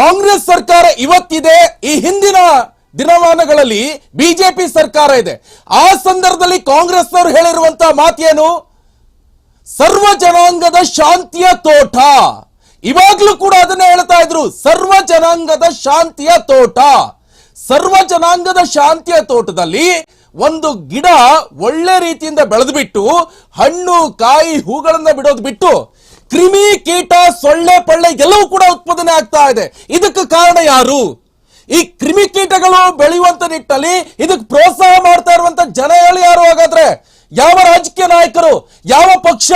ಕಾಂಗ್ರೆಸ್ ಸರ್ಕಾರ ಇವತ್ತಿದೆ, ಈ ಹಿಂದಿನ ದಿನಮಾನಗಳಲ್ಲಿ ಬಿಜೆಪಿ ಸರ್ಕಾರ ಇದೆ. ಆ ಸಂದರ್ಭದಲ್ಲಿ ಕಾಂಗ್ರೆಸ್ನವರು ಹೇಳಿರುವಂತಹ ಮಾತೇನು? ಸರ್ವ ಜನಾಂಗದ ಶಾಂತಿಯ ತೋಟ. ಇವಾಗ್ಲೂ ಕೂಡ ಅದನ್ನೇ ಹೇಳ್ತಾ ಇದ್ರು, ಸರ್ವ ಜನಾಂಗದ ಶಾಂತಿಯ ತೋಟ. ಸರ್ವ ಜನಾಂಗದ ಶಾಂತಿಯ ತೋಟದಲ್ಲಿ ಒಂದು ಗಿಡ ಒಳ್ಳೆ ರೀತಿಯಿಂದ ಬೆಳೆದು ಬಿಟ್ಟು ಹಣ್ಣು, ಕಾಯಿ, ಹೂಗಳನ್ನ ಬಿಡೋದು ಬಿಟ್ಟು ಕ್ರಿಮಿ ಕೀಟ, ಸೊಳ್ಳೆ, ಪಳ್ಳೆ ಎಲ್ಲವೂ ಕೂಡ ಉತ್ಪಾದನೆ ಆಗ್ತಾ ಇದೆ. ಇದಕ್ಕೆ ಕಾರಣ ಯಾರು? ಈ ಕ್ರಿಮಿ ಕೀಟಗಳು ಬೆಳೆಯುವಂತ ನಿಟ್ಟಲ್ಲಿ ಇದಕ್ಕೆ ಪ್ರೋತ್ಸಾಹ ಮಾಡ್ತಾ ಇರುವಂತ ಜನ ಹೇಳಿ ಯಾರು ಹಾಗಾದ್ರೆ? ಯಾವ ರಾಜಕೀಯ ನಾಯಕರು, ಯಾವ ಪಕ್ಷ?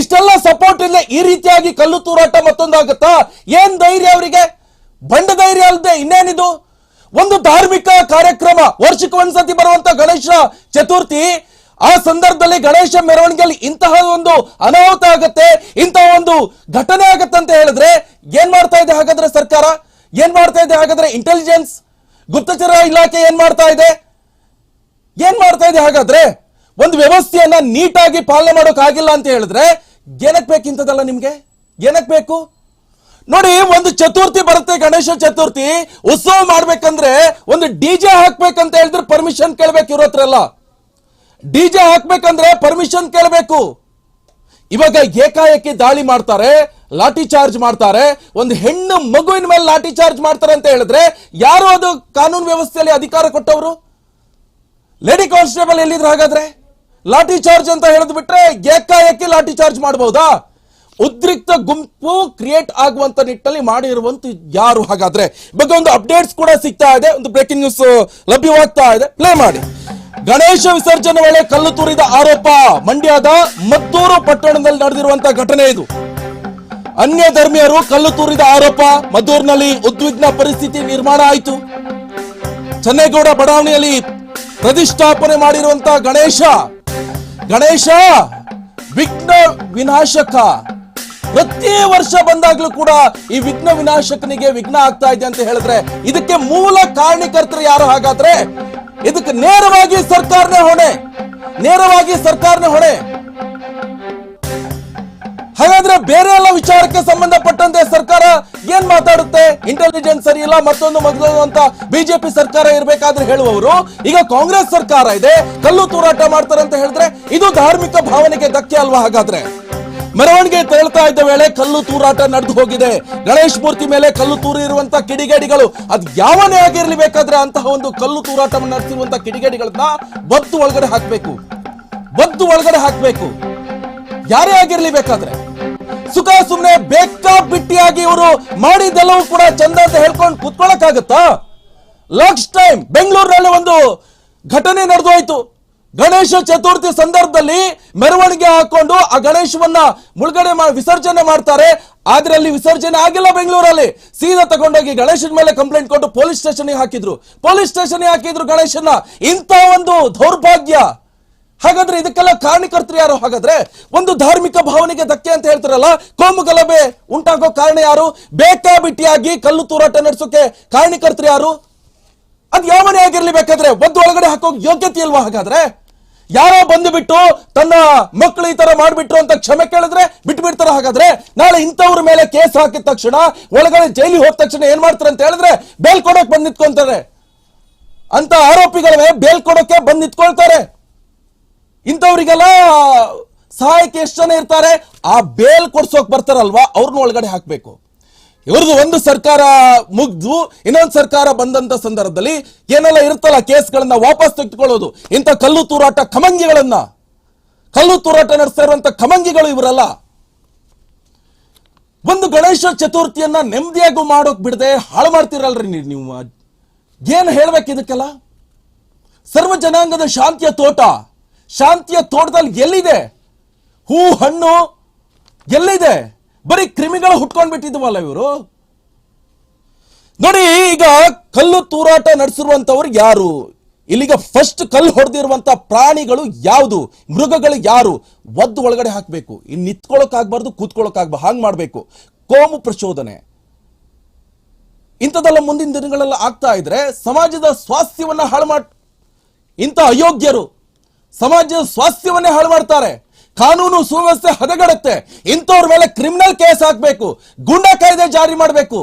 ಇಷ್ಟೆಲ್ಲ ಸಪೋರ್ಟ್ ಇಲ್ಲ ಈ ರೀತಿಯಾಗಿ ಕಲ್ಲು ತೂರಾಟ ಮತ್ತೊಂದಾಗುತ್ತಾ? ಏನ್ ಧೈರ್ಯ ಅವರಿಗೆ? ಬಂಡ ಧೈರ್ಯ ಅಲ್ಲದೆ ಇನ್ನೇನಿದು? ಒಂದು ಧಾರ್ಮಿಕ ಕಾರ್ಯಕ್ರಮ ವರ್ಷಕ್ಕೆ ಒಂದ್ಸತಿ ಬರುವಂತ ಗಣೇಶ ಚತುರ್ಥಿ ಆ ಸಂದರ್ಭದಲ್ಲಿ ಗಣೇಶ ಮೆರವಣಿಗೆಯಲ್ಲಿ ಇಂತಹ ಒಂದು ಅನಾಹುತ ಆಗತ್ತೆ, ಇಂತಹ ಒಂದು ಘಟನೆ ಆಗತ್ತೆ ಅಂತ ಹೇಳಿದ್ರೆ ಏನ್ ಮಾಡ್ತಾ ಇದೆ ಹಾಗಾದ್ರೆ ಸರ್ಕಾರ? ಏನ್ ಮಾಡ್ತಾ ಇದೆ ಹಾಗಾದ್ರೆ ಇಂಟೆಲಿಜೆನ್ಸ್ ಗುಪ್ತಚರ ಇಲಾಖೆ ಏನ್ ಮಾಡ್ತಾ ಇದೆ? ಏನ್ ಮಾಡ್ತಾ ಇದೆ ಹಾಗಾದ್ರೆ? ಒಂದು ವ್ಯವಸ್ಥೆಯನ್ನ ನೀಟಾಗಿ ಪಾಲನೆ ಮಾಡೋಕ್ ಆಗಿಲ್ಲ ಅಂತ ಹೇಳಿದ್ರೆ ಏನಕ್ ಬೇಕಿಂತದಲ್ಲ ನಿಮ್ಗೆ? ಏನಕ್ಕೆ ಬೇಕು? ನೋಡಿ, ಒಂದು ಚತುರ್ಥಿ ಬರುತ್ತೆ ಗಣೇಶ ಚತುರ್ಥಿ, ಉತ್ಸವ ಮಾಡ್ಬೇಕಂದ್ರೆ ಒಂದು ಡಿಜೆ ಹಾಕ್ಬೇಕಂತ ಹೇಳಿದ್ರೆ ಪರ್ಮಿಷನ್ ಕೇಳ್ಬೇಕು ಇವ್ರ ಹತ್ರ ಎಲ್ಲ. ಡಿಜೆ ಹಾಕ್ಬೇಕಂದ್ರೆ ಪರ್ಮಿಷನ್ ಕೇಳಬೇಕು. ಇವಾಗ ಏಕಾಏಕಿ ದಾಳಿ ಮಾಡ್ತಾರೆ, ಲಾಠಿ ಚಾರ್ಜ್ ಮಾಡ್ತಾರೆ, ಒಂದು ಹೆಣ್ಣು ಮಗುವಿನ ಮೇಲೆ ಲಾಠಿ ಚಾರ್ಜ್ ಮಾಡ್ತಾರೆ ಅಂತ ಹೇಳಿದ್ರೆ ಯಾರು ಅದು ಕಾನೂನು ವ್ಯವಸ್ಥೆಯಲ್ಲಿ ಅಧಿಕಾರ ಕೊಟ್ಟವರು? ಲೇಡಿ ಕಾನ್ಸ್ಟೇಬಲ್ ಎಲ್ಲಿದ್ರು ಹಾಗಾದ್ರೆ? ಲಾಠಿ ಚಾರ್ಜ್ ಅಂತ ಹೇಳಿದ್ ಬಿಟ್ರೆ ಏಕಾಏಕಿ ಲಾಠಿ ಚಾರ್ಜ್ ಮಾಡಬಹುದಾ ಉದ್ರಿಕ್ತ ಗುಂಪು ಕ್ರಿಯೇಟ್ ಆಗುವಂತ ನಿಟ್ಟಲ್ಲಿ ಮಾಡಿರುವಂತ ಯಾರು ಹಾಗಾದ್ರೆ? ಬಗ್ಗೆ ಒಂದು ಅಪ್ಡೇಟ್ಸ್ ಕೂಡ ಸಿಗ್ತಾ ಇದೆ, ಒಂದು ಬ್ರೇಕಿಂಗ್ ನ್ಯೂಸ್ ಲಭ್ಯವಾಗ್ತಾ ಇದೆ. ಪ್ಲೇ ಮಾಡಿ. ಗಣೇಶ ವಿಸರ್ಜನೆ ವೇಳೆ ಕಲ್ಲು ತೂರಿದ ಆರೋಪ. ಮಂಡ್ಯದ ಮದ್ದೂರು ಪಟ್ಟಣದಲ್ಲಿ ನಡೆದಿರುವಂತಹ ಘಟನೆ ಇದು. ಅನ್ಯ ಧರ್ಮೀಯರು ಕಲ್ಲು ತೂರಿದ ಆರೋಪ. ಮದ್ದೂರಿನಲ್ಲಿ ಉದ್ವಿಗ್ನ ಪರಿಸ್ಥಿತಿ ನಿರ್ಮಾಣ ಆಯಿತು. ಚನ್ನೇಗೌಡ ಬಡಾವಣೆಯಲ್ಲಿ ಪ್ರತಿಷ್ಠಾಪನೆ ಮಾಡಿರುವಂತಹ ಗಣೇಶ. ಗಣೇಶ, ವಿಘ್ನ ವಿನಾಶಕ. ಪ್ರತಿ ವರ್ಷ ಬಂದಾಗಲೂ ಕೂಡ ಈ ವಿಘ್ನ ವಿನಾಶಕನಿಗೆ ವಿಘ್ನ ಆಗ್ತಾ ಇದೆ ಅಂತ ಹೇಳಿದ್ರೆ ಇದಕ್ಕೆ ಮೂಲ ಕಾರಣಕರ್ತರು ಯಾರು ಹಾಗಾದ್ರೆ ಇದಕ್ಕೆ ನೇರವಾಗಿ ಸರ್ಕಾರನೇ ಹೊಣೆ. ನೇರವಾಗಿ ಸರ್ಕಾರನೇ ಹೊಣೆ. ಹಾಗಾದ್ರೆ ಬೇರೆ ಎಲ್ಲ ವಿಚಾರಕ್ಕೆ ಸಂಬಂಧಪಟ್ಟಂತೆ ಸರ್ಕಾರ ಏನ್ ಮಾತಾಡುತ್ತೆ? ಇಂಟೆಲಿಜೆನ್ಸ್ ಸರಿ ಇಲ್ಲ, ಮತ್ತೊಂದು ಮಗದೊಂದು ಅಂತ ಬಿಜೆಪಿ ಸರ್ಕಾರ ಇರಬೇಕಾದ್ರೆ ಹೇಳುವವರು, ಈಗ ಕಾಂಗ್ರೆಸ್ ಸರ್ಕಾರ ಇದೆ, ಕಲ್ಲು ತೂರಾಟ ಮಾಡ್ತಾರೆ ಅಂತ ಹೇಳಿದ್ರೆ ಇದು ಧಾರ್ಮಿಕ ಭಾವನೆಗೆ ಧಕ್ಕೆ ಅಲ್ವಾ ಹಾಗಾದ್ರೆ? ಮೆರವಣಿಗೆ ತೆರಳ್ತಾ ಇದ್ದ ವೇಳೆ ಕಲ್ಲು ತೂರಾಟ ನಡೆದು ಹೋಗಿದೆ. ಗಣೇಶ್ ಮೂರ್ತಿ ಮೇಲೆ ಕಲ್ಲು ತೂರಿರುವಂತ ಕಿಡಿಗೇಡಿಗಳು. ಅದ್ ಯಾವನೇ ಆಗಿರ್ಲಿ ಬೇಕಾದ್ರೆ ಅಂತಹ ಒಂದು ಕಲ್ಲು ತೂರಾಟವನ್ನು ನಡೆಸಿರುವಂತ ಕಿಡಿಗೇಡಿಗಳನ್ನ ಬದ್ದು ಒಳಗಡೆ ಹಾಕ್ಬೇಕು. ಬದ್ದು ಒಳಗಡೆ ಹಾಕ್ಬೇಕು. ಯಾರೇ ಆಗಿರ್ಲಿ ಬೇಕಾದ್ರೆ. ಸುಖ ಸುಮ್ನೆ ಬೇಕಾ ಬಿಟ್ಟಿಯಾಗಿ ಇವರು ಮಾಡಿದ್ದೆಲ್ಲವೂ ಕೂಡ ಚಂದ ಅಂತ ಹೇಳ್ಕೊಂಡು ಕುತ್ಕೊಳಕ್ಕಾಗತ್ತಾ? ಲಾಸ್ಟ್ ಟೈಮ್ ಬೆಂಗಳೂರಿನಲ್ಲಿ ಒಂದು ಘಟನೆ ನಡೆದೋಯ್ತು. ಗಣೇಶ ಚತುರ್ಥಿ ಸಂದರ್ಭದಲ್ಲಿ ಮೆರವಣಿಗೆ ಹಾಕೊಂಡು ಆ ಗಣೇಶವನ್ನ ಮುಳುಗಡೆ ವಿಸರ್ಜನೆ ಮಾಡ್ತಾರೆ. ಆದ್ರೆ ಅಲ್ಲಿ ವಿಸರ್ಜನೆ ಆಗಿಲ್ಲ ಬೆಂಗಳೂರಲ್ಲಿ. ಸೀದಾ ತಗೊಂಡೋಗಿ ಗಣೇಶನ ಮೇಲೆ ಕಂಪ್ಲೇಂಟ್ ಕೊಟ್ಟು ಪೊಲೀಸ್ ಸ್ಟೇಷನ್ಗೆ ಹಾಕಿದ್ರು. ಪೊಲೀಸ್ ಸ್ಟೇಷನ್ಗೆ ಹಾಕಿದ್ರು ಗಣೇಶನ ಇಂಥ ಒಂದು ದೌರ್ಭಾಗ್ಯ. ಹಾಗಾದ್ರೆ ಇದಕ್ಕೆಲ್ಲ ಕಾರಣಕರ್ತರು ಯಾರು? ಹಾಗಾದ್ರೆ ಒಂದು ಧಾರ್ಮಿಕ ಭಾವನೆಗೆ ಧಕ್ಕೆ ಅಂತ ಹೇಳ್ತಾರಲ್ಲ, ಕೋಮು ಗಲಭೆ ಉಂಟಾಗೋ ಕಾರಣ ಯಾರು? ಬೇಕಾಬಿಟ್ಟಿಯಾಗಿ ಕಲ್ಲು ತೂರಾಟ ನಡೆಸೋಕೆ ಕಾರಣಕರ್ತರು ಯಾರು? ಅದ್ ಯಾವನೇ ಆಗಿರ್ಲಿ ಬೇಕಾದ್ರೆ, ಒಂದು ಒಳಗಡೆ ಹಾಕೋ ಯೋಗ್ಯತೆ ಇಲ್ವಾ? ಹಾಗಾದ್ರೆ ಯಾರೋ ಬಂದುಬಿಟ್ಟು ತನ್ನ ಮಕ್ಕಳು ಈ ತರ ಮಾಡಿಬಿಟ್ರು ಅಂತ ಕ್ಷಮೆ ಕೇಳಿದ್ರೆ ಬಿಟ್ಟು ಬಿಡ್ತಾರ ಹಾಗಾದ್ರೆ, ನಾಳೆ ಇಂಥವ್ರ ಮೇಲೆ ಕೇಸ್ ಹಾಕಿದ ತಕ್ಷಣ, ಒಳಗಡೆ ಜೈಲಿಗೆ ಹೋದ ತಕ್ಷಣ ಏನ್ ಮಾಡ್ತಾರೆ ಅಂತ ಹೇಳಿದ್ರೆ, ಬೇಲ್ ಕೊಡೋಕೆ ಬಂದ್ ನಿತ್ಕೊಂತಾರೆ. ಅಂತ ಆರೋಪಿಗಳ ಬೇಲ್ ಕೊಡೋಕೆ ಬಂದ್ ನಿತ್ಕೊಳ್ತಾರೆ. ಇಂಥವ್ರಿಗೆಲ್ಲ ಸಹಾಯಕ್ಕೆ ಎಷ್ಟು ಜನ ಇರ್ತಾರೆ? ಆ ಬೇಲ್ ಕೊಡ್ಸೋಕ್ ಬರ್ತಾರಲ್ವಾ? ಅವ್ರನ್ನ ಒಳಗಡೆ ಹಾಕ್ಬೇಕು. ಇವ್ರದ್ದು ಒಂದು ಸರ್ಕಾರ ಮುಗ್ದು, ಇನ್ನೊಂದು ಸರ್ಕಾರ ಬಂದಂತ ಸಂದರ್ಭದಲ್ಲಿ ಏನೆಲ್ಲ ಇರುತ್ತಲ್ಲ ಕೇಸ್ಗಳನ್ನ ವಾಪಸ್ ತೆಗೆದುಕೊಳ್ಳೋದು? ಇಂಥ ಕಲ್ಲು ತೂರಾಟ ಕಮಂಗಿಗಳನ್ನ ಕಲ್ಲು ತೂರಾಟ ನಡೆಸ್ತಾ ಇರುವಂತ ಕಮಂಗಿಗಳು ಇವರಲ್ಲ. ಒಂದು ಗಣೇಶ ಚತುರ್ಥಿಯನ್ನ ನೆಮ್ಮದಿಯಾಗೂ ಮಾಡೋಕ್ ಬಿಡದೆ ಹಾಳು ಮಾಡ್ತಿರಲ್ರಿ ನೀವು ಏನ್ ಹೇಳ್ಬೇಕು ಇದಕ್ಕೆಲ್ಲ? ಸರ್ವ ಜನಾಂಗದ ಶಾಂತಿಯ ತೋಟ. ಶಾಂತಿಯ ತೋಟದಲ್ಲಿ ಎಲ್ಲಿದೆ? ಹೂ, ಹಣ್ಣು ಎಲ್ಲಿದೆ? ಬರೀ ಕ್ರಿಮಿಗಳು ಹುಟ್ಕೊಂಡ್ ಬಿಟ್ಟಿದ್ವಲ್ಲ ಇವರು? ನೋಡಿ, ಈಗ ಕಲ್ಲು ತೂರಾಟ ನಡೆಸಿರುವಂತವ್ರು ಯಾರು? ಇಲ್ಲಿಗ ಫಸ್ಟ್ ಕಲ್ಲು ಹೊಡೆದಿರುವಂತ ಪ್ರಾಣಿಗಳು ಯಾವುದು? ಮೃಗಗಳು ಯಾರು? ಒದ್ದು ಒಳಗಡೆ ಹಾಕಬೇಕು. ಇನ್ನು ನಿಂತ್ಕೊಳ್ಳೋಕ್ ಆಗ್ಬಾರ್ದು ಹಾಗೆ ಆಗ್ಬಾರ್ದು ಹಾಂಗ್ ಮಾಡ್ಬೇಕು. ಕೋಮು ಪ್ರಚೋದನೆ. ಇಂಥದ್ದೆಲ್ಲ ಮುಂದಿನ ದಿನಗಳೆಲ್ಲ ಆಗ್ತಾ ಇದ್ರೆ ಸಮಾಜದ ಸ್ವಾಸ್ಥ್ಯವನ್ನ ಹಾಳು ಮಾಡ ಇಂಥ ಅಯೋಗ್ಯರು ಸಮಾಜದ ಸ್ವಾಸ್ಥ್ಯವನ್ನೇ ಹಾಳು ಮಾಡ್ತಾರೆ. ಕಾನೂನು ಸುವ್ಯವಸ್ಥೆ ಹದಗಡುತ್ತೆ. ಇಂಥವ್ರ ಮೇಲೆ ಕ್ರಿಮಿನಲ್ ಕೇಸ್ ಹಾಕಬೇಕು. ಗುಂಡಾ ಕಾಯ್ದೆ ಜಾರಿ ಮಾಡಬೇಕು.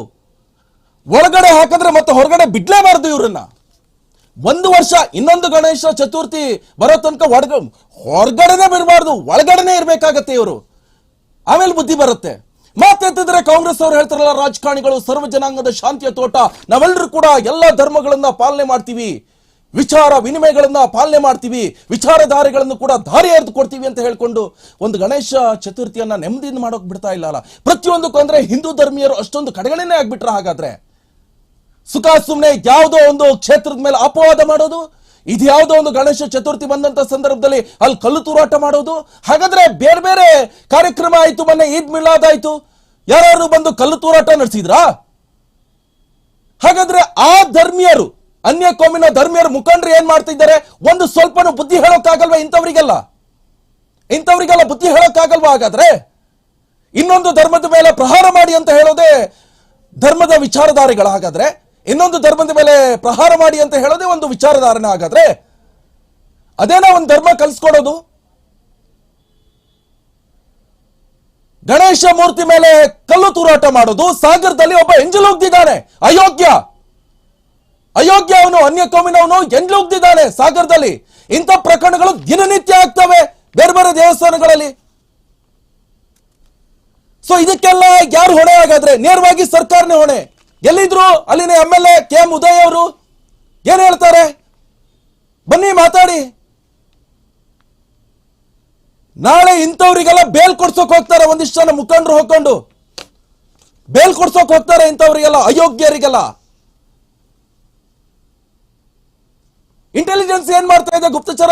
ಒಳಗಡೆ ಹಾಕಿದ್ರೆ ಮತ್ತೆ ಹೊರಗಡೆ ಬಿಡ್ಲೇಬಾರ್ದು ಇವ್ರನ್ನ. ಒಂದು ವರ್ಷ, ಇನ್ನೊಂದು ಗಣೇಶ ಚತುರ್ಥಿ ಬರೋ ತನಕ ಹೊರಗ, ಹೊರಗಡೆನೆ ಬಿಡಬಾರ್ದು, ಒಳಗಡೆನೆ ಇರಬೇಕಾಗತ್ತೆ ಇವರು. ಆಮೇಲೆ ಬುದ್ಧಿ ಬರುತ್ತೆ. ಮಾತೆತ್ತಿದ್ರೆ ಕಾಂಗ್ರೆಸ್ ಅವರು ಹೇಳ್ತಾರಲ್ಲ, ರಾಜಕಾರಣಿಗಳು ಸರ್ವ ಜನಾಂಗದ ಶಾಂತಿಯ ತೋಟ. ನಾವೆಲ್ಲರೂ ಕೂಡ ಎಲ್ಲ ಧರ್ಮಗಳನ್ನ ಪಾಲನೆ ಮಾಡ್ತೀವಿ. ವಿಚಾರ ವಿನಿಮಯಗಳನ್ನು ಪಾಲನೆ ಮಾಡ್ತೀವಿ, ವಿಚಾರಧಾರೆಗಳನ್ನು ಕೂಡ ದಾರಿ ಎರೆದು ಕೊಡ್ತೀವಿ ಅಂತ ಹೇಳ್ಕೊಂಡು ಒಂದು ಗಣೇಶ ಚತುರ್ಥಿಯನ್ನ ನೆಮ್ಮದಿಯಿಂದ ಮಾಡೋಕೆ ಬಿಡ್ತಾ ಇಲ್ಲ ಅಲ್ಲ? ಪ್ರತಿಯೊಂದಕ್ಕೂ ಅಂದ್ರೆ ಹಿಂದೂ ಧರ್ಮೀಯರು ಅಷ್ಟೊಂದು ಕಡೆಗಣನೆ ಆಗಿಬಿಟ್ರೆ ಹಾಗಾದ್ರೆ? ಸುಖ ಸುಮ್ಮನೆ ಯಾವುದೋ ಒಂದು ಕ್ಷೇತ್ರದ ಮೇಲೆ ಅಪವಾದ ಮಾಡೋದು, ಇದು ಯಾವುದೋ ಒಂದು ಗಣೇಶ ಚತುರ್ಥಿ ಬಂದಂತ ಸಂದರ್ಭದಲ್ಲಿ ಅಲ್ಲಿ ಕಲ್ಲು ತೂರಾಟ ಮಾಡೋದು, ಹಾಗಾದ್ರೆ ಬೇರೆ ಬೇರೆ ಕಾರ್ಯಕ್ರಮ ಆಯಿತು ಮೊನ್ನೆ ಈದ್ ಮಿಲಾದ್ ಆಯ್ತು ಯಾರು ಬಂದು ಕಲ್ಲು ತೂರಾಟ ನಡೆಸಿದ್ರಾ? ಹಾಗಾದ್ರೆ ಆ ಧರ್ಮೀಯರು ಅನ್ಯ ಕೋಮಿನ ಧರ್ಮೀಯರು ಮುಖಂಡರು ಏನ್ ಮಾಡ್ತಿದ್ದಾರೆ? ಒಂದು ಸ್ವಲ್ಪನೂ ಬುದ್ಧಿ ಹೇಳೋಕ್ಕಾಗಲ್ವಾ ಇಂಥವ್ರಿಗೆಲ್ಲ? ಇಂಥವ್ರಿಗೆಲ್ಲ ಬುದ್ಧಿ ಹೇಳೋಕ್ಕಾಗಲ್ವಾ ಹಾಗಾದ್ರೆ? ಇನ್ನೊಂದು ಧರ್ಮದ ಮೇಲೆ ಪ್ರಹಾರ ಮಾಡಿ ಅಂತ ಹೇಳೋದೇ ಧರ್ಮದ ವಿಚಾರಧಾರೆಗಳಾಗಾದ್ರೆ ಇನ್ನೊಂದು ಧರ್ಮದ ಮೇಲೆ ಪ್ರಹಾರ ಮಾಡಿ ಅಂತ ಹೇಳೋದೇ ಒಂದು ವಿಚಾರಧಾರಣೆ ಹಾಗಾದ್ರೆ? ಅದೇನೋ ಒಂದು ಧರ್ಮ ಕಲಿಸ್ಕೊಡೋದು? ಗಣೇಶ ಮೂರ್ತಿ ಮೇಲೆ ಕಲ್ಲು ತೂರಾಟ ಮಾಡೋದು? ಸಾಗರದಲ್ಲಿ ಒಬ್ಬ ಎಂಜಲುಗ್ದಿದ್ದಾನೆ ಅಯೋಗ್ಯ! ಅಯೋಗ್ಯ ಅವನು ಅನ್ಯ ಕೋಮಿನವನು ಹೋಗ್ತಿದ್ದಾನೆ ಸಾಗರದಲ್ಲಿ? ಇಂಥ ಪ್ರಕರಣಗಳು ದಿನನಿತ್ಯ ಆಗ್ತವೆ ಬೇರೆ ಬೇರೆ ದೇವಸ್ಥಾನಗಳಲ್ಲಿ. ಸೊ ಇದಕ್ಕೆಲ್ಲ ಯಾರು ಹೊಣೆ ಹಾಗಾದ್ರೆ? ನೇರವಾಗಿ ಸರ್ಕಾರನೇ ಹೊಣೆ. ಎಲ್ಲಿದ್ರು ಅಲ್ಲಿನ M L A K M Uday ಅವರು ಏನ್ ಹೇಳ್ತಾರೆ? ಬನ್ನಿ ಮಾತಾಡಿ. ನಾಳೆ ಇಂಥವರಿಗೆಲ್ಲ ಬೇಲ್ ಕೊಡ್ಸೋಕ್ ಹೋಗ್ತಾರೆ, ಒಂದಿಷ್ಟು ಜನ ಮುಖಂಡರು ಹೋಗ್ಕೊಂಡು. ಬೇಲ್ ಕೊಡ್ಸೋಕ್ ಹೋಗ್ತಾರೆ ಇಂಥವರಿಗೆಲ್ಲ, ಅಯೋಗ್ಯರಿಗೆಲ್ಲ. ಇಂಟೆಲಿಜೆನ್ಸ್ ಏನ್ ಮಾಡ್ತಾ ಇದೆ? ಗುಪ್ತಚರ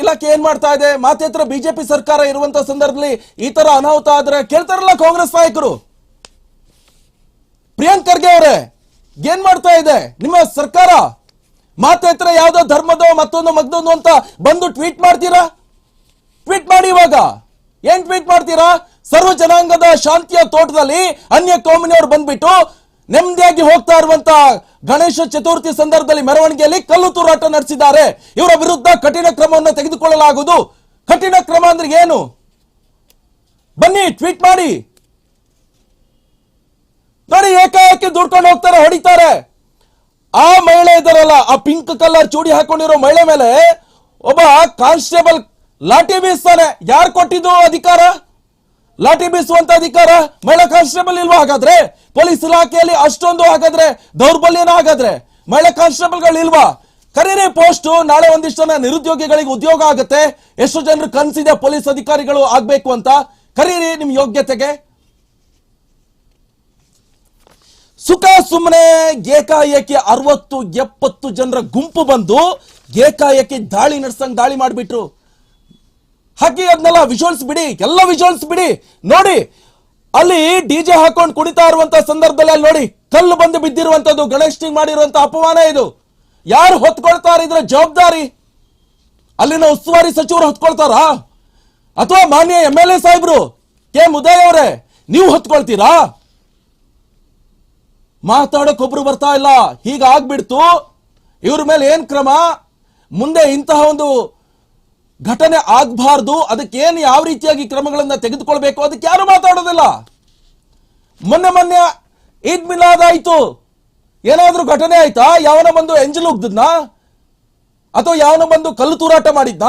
ಇಲಾಖೆ ಏನ್ ಮಾಡ್ತಾ ಇದೆ? ಮಾತೇತ್ರ ಬಿಜೆಪಿ ಸರ್ಕಾರ ಇರುವಂತ ಸಂದರ್ಭದಲ್ಲಿ ಈ ತರ ಅನಾಹುತ ಆದ್ರೆ ಕೇಳ್ತಾರಲ್ಲ ಕಾಂಗ್ರೆಸ್ ನಾಯಕರು? ಪ್ರಿಯಾಂಕ್ ಖರ್ಗೆ ಅವರೇ, ಏನ್ ಮಾಡ್ತಾ ಇದೆ? ನಿಮ್ಮ ಸರ್ಕಾರ ಮಾತೇತ್ರ ಯಾವ್ದೋ ಧರ್ಮದೋ ಮತ್ತೊಂದು ಮಗ್ದೊಂದು ಅಂತ ಬಂದು ಟ್ವೀಟ್ ಮಾಡ್ತೀರಾ? ಟ್ವೀಟ್ ಮಾಡಿ ಇವಾಗ. ಏನ್ ಟ್ವೀಟ್ ಮಾಡ್ತೀರಾ? ಸರ್ವ ಜನಾಂಗದ ಶಾಂತಿಯ ತೋಟದಲ್ಲಿ ಅನ್ಯ ಕೋಮಿನಿಯವರು ಬಂದ್ಬಿಟ್ಟು ನೆಮ್ಮದಿಯಾಗಿ ಹೋಗ್ತಾ ಇರುವಂತ ಗಣೇಶ ಚತುರ್ಥಿ ಸಂದರ್ಭದಲ್ಲಿ ಮೆರವಣಿಗೆಯಲ್ಲಿ ಕಲ್ಲು ತೂರಾಟ ನಡೆಸಿದ್ದಾರೆ. ಇವರ ವಿರುದ್ಧ ಕಠಿಣ ಕ್ರಮವನ್ನು ತೆಗೆದುಕೊಳ್ಳಲಾಗುವುದು. ಕಠಿಣ ಕ್ರಮ ಅಂದ್ರೆ ಏನು? ಬನ್ನಿ, ಟ್ವೀಟ್ ಮಾಡಿ. ನೋಡಿ, ಏಕಾಏಕಿ ದುಡ್ಕೊಂಡು ಹೋಗ್ತಾರೆ, ಹೊಡಿತಾರೆ. ಆ ಮಹಿಳೆ ಇದಾರಲ್ಲ ಆ ಪಿಂಕ್ ಕಲರ್ ಚೂಡಿ ಹಾಕೊಂಡಿರೋ ಮಹಿಳೆ ಮೇಲೆ ಒಬ್ಬ ಕಾನ್ಸ್ಟೇಬಲ್ ಲಾಠಿ ಬೀಸ್ತಾನೆ. ಯಾರು ಕೊಟ್ಟಿದ್ದು ಅಧಿಕಾರ? ಲಾಠಿ ಬೀಸುವಂತ ಅಧಿಕಾರ ಮಹಿಳಾ ಕಾನ್ಸ್ಟೇಬಲ್ ಇಲ್ವಾ? ಹಾಗಾದ್ರೆ ಪೊಲೀಸ್ ಇಲಾಖೆಯಲ್ಲಿ ಅಷ್ಟೊಂದು ಹಾಗಾದ್ರೆ ದೌರ್ಬಲ್ಯನ ಹಾಗಾದ್ರೆ ಮಹಿಳಾ ಕಾನ್ಸ್ಟೇಬಲ್ಗಳು ಇಲ್ವಾ? ಕರೀರಿ ಪೋಸ್ಟ್, ನಾಳೆ ಒಂದಿಷ್ಟು ಜನ ನಿರುದ್ಯೋಗಿಗಳಿಗೆ ಉದ್ಯೋಗ ಆಗುತ್ತೆ. ಎಷ್ಟು ಜನರು ಕನಸಿದೆ ಪೊಲೀಸ್ ಅಧಿಕಾರಿಗಳು ಆಗ್ಬೇಕು ಅಂತ. ಕರೀರಿ ನಿಮ್ ಯೋಗ್ಯತೆಗೆ. ಸುಖ ಸುಮ್ಮನೆ ಏಕಾಏಕಿ ಅರವತ್ತು ಎಪ್ಪತ್ತು ಜನರ ಗುಂಪು ಬಂದು ಏಕಾಏಕಿ ದಾಳಿ ನಡ್ಸಂಗ್ ದಾಳಿ ಮಾಡಿಬಿಟ್ರು. ಹಾಕಿ ಅದನ್ನೆಲ್ಲ ವಿಜುವಲ್ಸ್ ಬಿಡಿ, ಎಲ್ಲ ವಿಜುವಲ್ಸ್ ಬಿಡಿ. ನೋಡಿ, ಅಲ್ಲಿ ಡಿಜೆ ಹಾಕೊಂಡು ಕುಣಿತಾ ಇರುವಂತ ಸಂದರ್ಭದಲ್ಲಿ ಅಲ್ಲಿ ನೋಡಿ, ಕಲ್ಲು ಬಂದು ಬಿದ್ದಿರುವಂತದ್ದು ಗಣೇಶನಿಗೆ ಮಾಡಿರುವಂತ ಅಪಮಾನ ಇದು. ಯಾರು ಹೊತ್ಕೊಳ್ತಾರೆ ಇದ್ರ ಜವಾಬ್ದಾರಿ? ಅಲ್ಲಿನ ಉಸ್ತುವಾರಿ ಸಚಿವರು ಹೊತ್ಕೊಳ್ತಾರಾ? ಅಥವಾ ಮಾನ್ಯ ಎಂ ಎಲ್ ಎ ಸಾಹೇಬ್ರು, ಕೆ ಮುದಯ್ ಅವರೇ, ನೀವು ಹೊತ್ಕೊಳ್ತೀರಾ? ಮಾತಾಡಕ್ ಒಬ್ರು ಬರ್ತಾ ಇಲ್ಲ. ಹೀಗಾಗ್ಬಿಡ್ತು. ಇವ್ರ ಮೇಲೆ ಏನ್ ಕ್ರಮ? ಮುಂದೆ ಇಂತಹ ಒಂದು ಘಟನೆ ಆಗಬಾರ್ದು ಅದಕ್ಕೆ ಏನು ಯಾವ ರೀತಿಯಾಗಿ ಕ್ರಮಗಳನ್ನು ತೆಗೆದುಕೊಳ್ಬೇಕು ಅದಕ್ಕೆ ಯಾರು ಮಾತಾಡೋದಿಲ್ಲ. ಮೊನ್ನೆ ಮೊನ್ನೆ ಈದ್ ಮಿಲಾದ್ ಆಯ್ತು. ಏನಾದರೂ ಘಟನೆ ಆಯ್ತಾ? ಯಾವನ ಬಂದು ಎಂಜಲ್ ಉಗ್ದದ್ನ ಅಥವಾ ಯಾವನ ಬಂದು ಕಲ್ಲು ತೂರಾಟ ಮಾಡಿದ್ನ?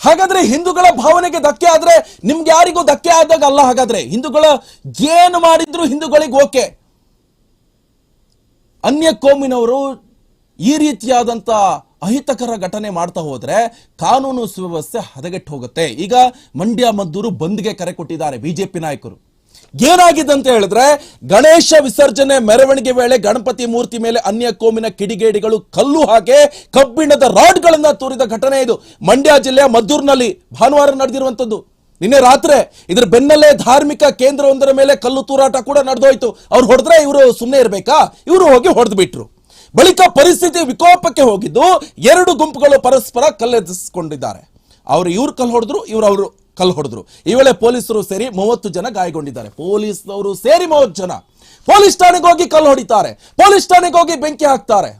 ಹಾಗಾದ್ರೆ ಹಿಂದೂಗಳ ಭಾವನೆಗೆ ಧಕ್ಕೆ ಆದ್ರೆ ನಿಮ್ಗೆ ಯಾರಿಗೂ ಧಕ್ಕೆ ಆದಾಗ ಅಲ್ಲ ಹಾಗಾದ್ರೆ. ಹಿಂದೂಗಳ ಏನು ಮಾಡಿದ್ರು ಹಿಂದೂಗಳಿಗೆ ಓಕೆ. ಅನ್ಯ ಕೋಮಿನವರು ಈ ರೀತಿಯಾದಂತ ಅಹಿತಕರ ಘಟನೆ ಮಾಡ್ತಾ ಹೋದ್ರೆ ಕಾನೂನು ಸುವ್ಯವಸ್ಥೆ ಹದಗೆಟ್ಟು ಹೋಗುತ್ತೆ. ಈಗ ಮಂಡ್ಯ ಮದ್ದೂರು ಬಂದ್ಗೆ ಕರೆ ಕೊಟ್ಟಿದ್ದಾರೆ ಬಿಜೆಪಿ ನಾಯಕರು. ಏನಾಗಿದೆ ಅಂತ ಹೇಳಿದ್ರೆ ಗಣೇಶ ವಿಸರ್ಜನೆ ಮೆರವಣಿಗೆ ವೇಳೆ ಗಣಪತಿ ಮೂರ್ತಿ ಮೇಲೆ ಅನ್ಯ ಕೋಮಿನ ಕಿಡಿಗೇಡಿಗಳು ಕಲ್ಲು ಹಾಗೆ ಕಬ್ಬಿಣದ ರಾಡ್ಗಳನ್ನ ತೋರಿದ ಘಟನೆ ಇದು. ಮಂಡ್ಯ ಜಿಲ್ಲೆಯ ಮದ್ದೂರಿನಲ್ಲಿ ಭಾನುವಾರ ನಡೆದಿರುವಂತದ್ದು ನಿನ್ನೆ ರಾತ್ರಿ ಇದ್ರ ಬೆನ್ನಲ್ಲೇ ಧಾರ್ಮಿಕ ಕೇಂದ್ರವೊಂದರ ಮೇಲೆ ಕಲ್ಲು ತೂರಾಟ ಕೂಡ ನಡೆದೋಯ್ತು. ಅವ್ರು ಹೊಡೆದ್ರೆ ಇವರು ಸುಮ್ಮನೆ ಇರಬೇಕಾ? ಇವರು ಹೋಗಿ ಹೊಡೆದು ಬಿಟ್ರು ಬಳಿಕ ಪರಿಸ್ಥಿತಿ ವಿಕೋಪಕ್ಕೆ ಹೋಗಿದ್ದು ಎರಡು ಗುಂಪುಗಳು ಪರಸ್ಪರ ಕಲ್ಲೆದಿಸಿಕೊಂಡಿದ್ದಾರೆ ಅವರು ಇವ್ರು ಕಲ್ಲು ಹೊಡೆದ್ರು, ಇವರು ಅವರು ಕಲ್ಲು ಹೊಡೆದ್ರು. ಈ ವೇಳೆ ಪೊಲೀಸರು ಸೇರಿ ಮೂವತ್ತು ಜನ ಗಾಯಗೊಂಡಿದ್ದಾರೆ. ಪೊಲೀಸ್ನವರು ಸೇರಿ ಮೂವತ್ತು ಜನ. ಪೊಲೀಸ್ ಠಾಣೆಗೆ ಹೋಗಿ ಕಲ್ಲು ಹೊಡಿತಾರೆ. ಪೊಲೀಸ್ ಠಾಣೆಗೆ ಹೋಗಿ ಬೆಂಕಿ ಹಾಕ್ತಾರೆ.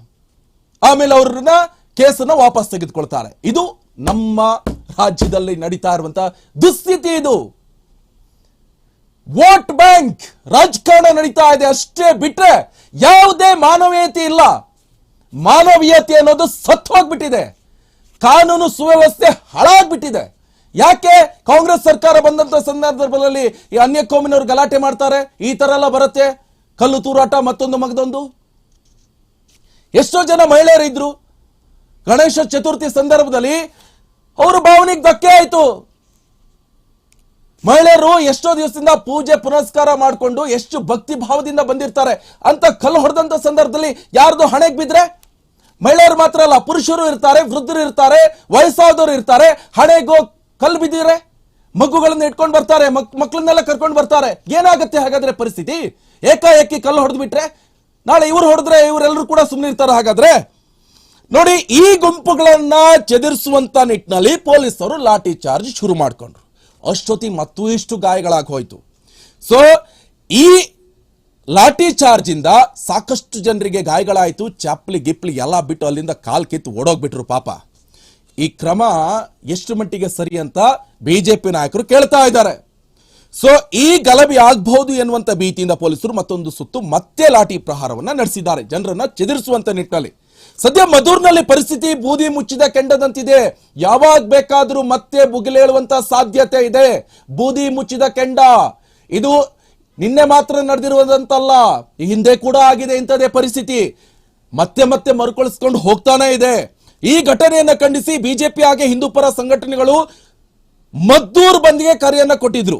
ಆಮೇಲೆ ಅವ್ರನ್ನ ಕೇಸನ್ನು ವಾಪಸ್ ತೆಗೆದುಕೊಳ್ತಾರೆ. ಇದು ನಮ್ಮ ರಾಜ್ಯದಲ್ಲಿ ನಡೀತಾ ಇರುವಂತ ದುಸ್ಥಿತಿ ಇದು. ವೋಟ್ ಬ್ಯಾಂಕ್ ರಾಜಕಾರಣ ನಡೀತಾ ಇದೆ ಅಷ್ಟೇ ಬಿಟ್ರೆ ಯಾವುದೇ ಮಾನವೀಯತೆ ಇಲ್ಲ. ಮಾನವೀಯತೆ ಅನ್ನೋದು ಸತ್ತು ಹೋಗ್ಬಿಟ್ಟಿದೆ ಕಾನೂನು ಸುವ್ಯವಸ್ಥೆ ಹಾಳಾಗ್ಬಿಟ್ಟಿದೆ. ಯಾಕೆ? ಕಾಂಗ್ರೆಸ್ ಸರ್ಕಾರ ಬಂದಂತ ಸಂದರ್ಭದಲ್ಲಿ ಈ ಅನ್ಯ ಕೋಮಿನವರು ಗಲಾಟೆ ಮಾಡ್ತಾರೆ. ಈ ತರ ಎಲ್ಲ ಬರುತ್ತೆ. ಕಲ್ಲು ತೂರಾಟ, ಮತ್ತೊಂದು ಮಗದೊಂದು. ಎಷ್ಟೋ ಜನ ಮಹಿಳೆಯರಿದ್ರು. ಗಣೇಶ ಚತುರ್ಥಿ ಸಂದರ್ಭದಲ್ಲಿ ಅವರು ಭಾವನೆಗೆ ಧಕ್ಕೆ ಆಯ್ತು. ಮಹಿಳೆಯರು ಎಷ್ಟೋ ದಿವಸದಿಂದ ಪೂಜೆ ಪುನಸ್ಕಾರ ಮಾಡಿಕೊಂಡು ಎಷ್ಟು ಭಕ್ತಿ ಭಾವದಿಂದ ಬಂದಿರ್ತಾರೆ ಅಂತ ಕಲ್ಲು ಹೊಡೆದಂತ ಸಂದರ್ಭದಲ್ಲಿ ಯಾರ್ದು ಹಣೆಗೆ ಬಿದ್ರೆ? ಮಹಿಳೆಯರು ಮಾತ್ರ ಅಲ್ಲ, ಪುರುಷರು ಇರ್ತಾರೆ, ವೃದ್ಧರು ಇರ್ತಾರೆ, ವಯಸ್ಸಾದವರು ಇರ್ತಾರೆ. ಹಣೆಗೋ ಕಲ್ಲು ಬಿದ್ದಿದ್ರೆ ಮಗುಗಳನ್ನ ಇಟ್ಕೊಂಡು ಬರ್ತಾರೆ, ಮಕ್ ಮಕ್ಕಳನ್ನೆಲ್ಲ ಕರ್ಕೊಂಡು ಬರ್ತಾರೆ. ಏನಾಗುತ್ತೆ ಹಾಗಾದ್ರೆ ಪರಿಸ್ಥಿತಿ? ಏಕಾಏಕಿ ಕಲ್ಲು ಹೊಡೆದು ಬಿಟ್ರೆ? ನಾಳೆ ಇವ್ರು ಹೊಡೆದ್ರೆ ಇವರೆಲ್ಲರೂ ಕೂಡ ಸುಮ್ಮನೆ ಇರ್ತಾರೆ ಹಾಗಾದ್ರೆ? ನೋಡಿ, ಈ ಗುಂಪುಗಳನ್ನ ಚದುರಿಸುವಂತ ನಿಟ್ಟಿನಲ್ಲಿ ಪೊಲೀಸರು ಲಾಠಿ ಚಾರ್ಜ್ ಶುರು ಮಾಡ್ಕೊಂಡ್ರು. ಅಷ್ಟೊತ್ತಿ ಮತ್ತೂ ಇಷ್ಟು ಗಾಯಗಳಾಗಿ ಹೋಯಿತು. ಸೊ ಈ ಲಾಠಿ ಚಾರ್ಜ್ ಇಂದ ಸಾಕಷ್ಟು ಜನರಿಗೆ ಗಾಯಗಳಾಯ್ತು. ಚಾಪ್ಲಿ ಗಿಪ್ಲಿ ಎಲ್ಲ ಬಿಟ್ಟು ಅಲ್ಲಿಂದ ಕಾಲ್ ಕಿತ್ತು ಓಡೋಗ್ಬಿಟ್ರು ಪಾಪ. ಈ ಕ್ರಮ ಎಷ್ಟು ಮಟ್ಟಿಗೆ ಸರಿ ಅಂತ ಬಿಜೆಪಿ ನಾಯಕರು ಕೇಳ್ತಾ ಇದ್ದಾರೆ. ಸೊ ಈ ಗಲಭೆ ಆಗ್ಬಹುದು ಎನ್ನುವಂತ ಭೀತಿಯಿಂದ ಪೊಲೀಸರು ಮತ್ತೊಂದು ಸುತ್ತು ಮತ್ತೆ ಲಾಠಿ ಪ್ರಹಾರವನ್ನ ನಡೆಸಿದ್ದಾರೆ. ಜನರನ್ನ ಚೆದರಿಸುವಂತ ನಿಟ್ಟಿನಲ್ಲಿ. ಸದ್ಯ ಮಧುರ್ನಲ್ಲಿ ಪರಿಸ್ಥಿತಿ ಬೂದಿ ಮುಚ್ಚಿದ ಕೆಂಡದಂತಿದೆ. ಯಾವಾಗ ಬೇಕಾದರೂ ಮತ್ತೆ ಬುಗಿಲೇಳುವಂತ ಸಾಧ್ಯತೆ ಇದೆ. ಬೂದಿ ಮುಚ್ಚಿದ ಕೆಂಡ. ಇದು ನಿನ್ನೆ ಮಾತ್ರ ನಡೆದಿರುವುದಂತಲ್ಲ ಈ ಹಿಂದೆ ಕೂಡ ಆಗಿದೆ ಇಂಥದೇ ಪರಿಸ್ಥಿತಿ. ಮತ್ತೆ ಮತ್ತೆ ಮರುಕಳಿಸ್ಕೊಂಡು ಹೋಗ್ತಾನೆ ಇದೆ. ಈ ಘಟನೆಯನ್ನು ಖಂಡಿಸಿ ಬಿಜೆಪಿ ಹಾಗೆ ಹಿಂದೂ ಪರ ಸಂಘಟನೆಗಳು ಮದ್ದೂರು ಬಂದ್ಗೆ ಕರೆಯನ್ನ ಕೊಟ್ಟಿದ್ರು.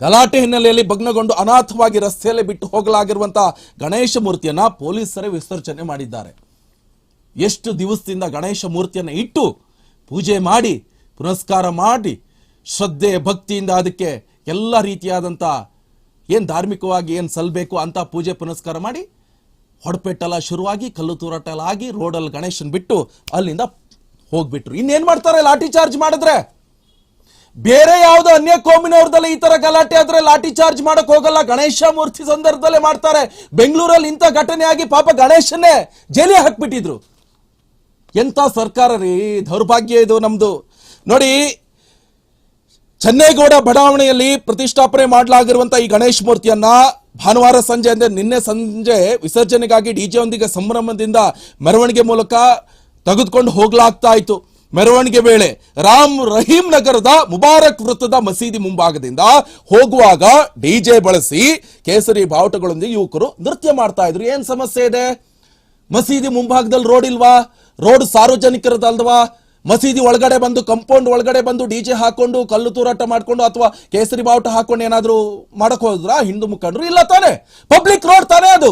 ಗಲಾಟೆ ಹಿನ್ನೆಲೆಯಲ್ಲಿ ಭಗ್ನಗೊಂಡು ಅನಾಥವಾಗಿ ರಸ್ತೆಯಲ್ಲಿ ಬಿಟ್ಟು ಹೋಗಲಾಗಿರುವಂತಹ ಗಣೇಶ ಮೂರ್ತಿಯನ್ನ ಪೊಲೀಸರೇ ವಿಸರ್ಜನೆ ಮಾಡಿದ್ದಾರೆ. ಎಷ್ಟು ದಿವಸದಿಂದ ಗಣೇಶ ಮೂರ್ತಿಯನ್ನ ಇಟ್ಟು ಪೂಜೆ ಮಾಡಿ ಪುರಸ್ಕಾರ ಮಾಡಿ, ಶ್ರದ್ಧೆ, ಭಕ್ತಿಯಿಂದ ಅದಕ್ಕೆ ಎಲ್ಲ ರೀತಿಯಾದಂಥ ಏನು ಧಾರ್ಮಿಕವಾಗಿ ಏನು ಸಲ್ಲಬೇಕು ಅಂತ ಪೂಜೆ, ಪುನಸ್ಕಾರ ಮಾಡಿ ಹೊಡಪೆಟ್ಟೆಲ್ಲ ಶುರುವಾಗಿ, ಕಲ್ಲು ತೂರಾಟ ಆಗಿ ರೋಡಲ್ಲಿ ಗಣೇಶನ್ ಬಿಟ್ಟು ಅಲ್ಲಿಂದ ಹೋಗ್ಬಿಟ್ರು. ಇನ್ನೇನು ಮಾಡ್ತಾರೆ ಲಾಠಿ ಚಾರ್ಜ್ ಮಾಡಿದ್ರೆ? ಬೇರೆ ಯಾವುದೋ ಅನ್ಯ ಕೋಮಿನವ್ರದಲ್ಲಿ ಈ ತರ ಗಲಾಟೆ ಆದ್ರೆ ಲಾಠಿ ಚಾರ್ಜ್ ಮಾಡಕ್ ಹೋಗಲ್ಲ. ಗಣೇಶ ಮೂರ್ತಿ ಸಂದರ್ಭದಲ್ಲೇ ಮಾಡ್ತಾರೆ. ಬೆಂಗಳೂರಲ್ಲಿ ಇಂಥ ಘಟನೆ ಆಗಿ ಪಾಪ ಗಣೇಶನ್ನೇ ಜೈಲಿಗೆ ಹಾಕ್ಬಿಟ್ಟಿದ್ರು. ಎಂತ ಸರ್ಕಾರ ರೀ? ದೌರ್ಭಾಗ್ಯ ಇದು ನಮ್ದು. ನೋಡಿ, ಚೆನ್ನೈಗೌಡ ಬಡಾವಣೆಯಲ್ಲಿ ಪ್ರತಿಷ್ಠಾಪನೆ ಮಾಡಲಾಗಿರುವಂತ ಈ ಗಣೇಶ ಮೂರ್ತಿಯನ್ನ ಭಾನುವಾರ ಸಂಜೆ ಅಂದ್ರೆ ನಿನ್ನೆ ಸಂಜೆ ವಿಸರ್ಜನೆಗಾಗಿ ಡಿಜೆ ಒಂದಿಗೆ ಸಂಭ್ರಮದಿಂದ ಮೆರವಣಿಗೆ ಮೂಲಕ ತೆಗೆದುಕೊಂಡು ಹೋಗ್ಲಾಗ್ತಾ ಇತ್ತು. ಮೆರವಣಿಗೆ ವೇಳೆ ರಾಮ್ ರಹೀಂ ನಗರದ ಮುಬಾರಕ್ ವೃತ್ತದ ಮಸೀದಿ ಮುಂಭಾಗದಿಂದ ಹೋಗುವಾಗ ಡಿಜೆ ಬಳಸಿ ಕೇಸರಿ ಬಾವುಟಗಳೊಂದಿಗೆ ಯುವಕರು ನೃತ್ಯ ಮಾಡ್ತಾ ಇದ್ರು. ಏನ್ ಸಮಸ್ಯೆ ಇದೆ? ಮಸೀದಿ ಮುಂಭಾಗದಲ್ಲಿ ರೋಡ್ ಇಲ್ವಾ? ರೋಡ್ ಸಾರ್ವಜನಿಕರದಲ್ವಾ? ಮಸೀದಿ ಒಳಗಡೆ ಬಂದು ಕಂಪೌಂಡ್ ಒಳಗಡೆ ಬಂದು ಡಿ ಜೆ ಹಾಕೊಂಡು, ಕಲ್ಲು ತೂರಾಟ ಮಾಡ್ಕೊಂಡು ಅಥವಾ ಕೇಸರಿ ಬಾವುಟ ಹಾಕೊಂಡು ಏನಾದರೂ ಮಾಡಕ್ ಹೋದ್ರ? ಹಿಂದೂ ಮುಖಂಡರು ಇಲ್ಲ ತಾನೆ. ಪಬ್ಲಿಕ್ ರೋಡ್ ತಾನೇ ಅದು.